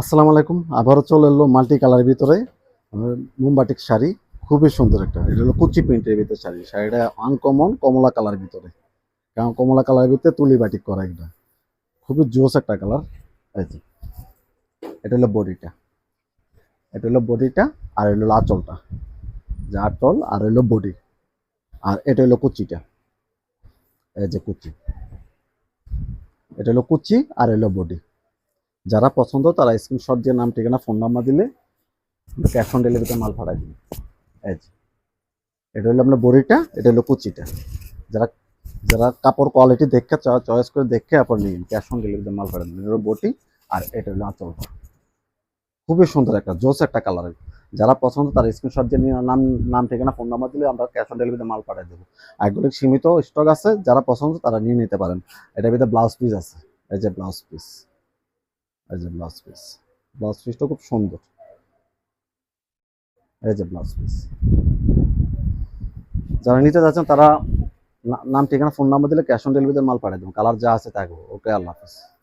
আসসালামু আলাইকুম। আবারও চলে এলো মাল্টি কালারের ভিতরে। মোমবাটিক শাড়ি। খুবই সুন্দর একটা। এটা হলো কুচি প্রিন্টের ভিতরে শাড়ি। শাড়িটা আনকমন কমলা কালার ভিতরে। কারণ কমলা কালারের ভিতরে তুলি বাটিক করা এটা। খুবই জোস একটা কালার এই যে। এটা হলো বডিটা। এটা হলো বডিটা, আর হলো আঁচলটা। যে আঁচল, আর হলো বডি। আর এটা হলো কুচিটা। এই যে কুচি। এটা হলো কুচি, আর হলো বডি। যারা পছন্দ, তারা স্ক্রিনশট দিয়ে নাম, ঠিকানা ফোন নাম্বার দিলে ক্যাশ অন ডেলিভারিতে মাল পাঠাই দিন এই এটা হলো আপনার বড়িটা, এটা হলো কুচিটা। যারা যারা কাপড় কোয়ালিটি দেখে চয়েস করে দেখে আপনার নিন। ক্যাশ অন ডেলিভারিতে মাল পাঠাই দিন এটা বটি আর এটা হলো আঁচলটা খুবই সুন্দর একটা, জোস একটা কালার যারা পছন্দ, তারা স্ক্রিনশট দিয়ে নাম নাম, ঠিকানা ফোন নাম্বার দিলে আমরা ক্যাশ অন ডেলিভারিতে মাল পাঠিয়ে দেবো। এগুলো সীমিত স্টক আছে, যারা পছন্দ, তারা নিয়ে নিতে পারেন। এটা ভিতরে ব্লাউজ পিস আছে। এই যে ব্লাউজ পিস এই যে ব্লাউজ পিস ব্লাউজ পিসটা খুব সুন্দর। এই যে ব্লাউজ পিস যারা নিতে যাচ্ছেন, তারা নাম, ঠিকানা ফোন নাম্বার দিলে ক্যাশ অন ডেলিভারিতে মাল পাঠিয়ে দেবেন। কালার যা আছে তাকে ওকে আল্লাহ হাফিজ।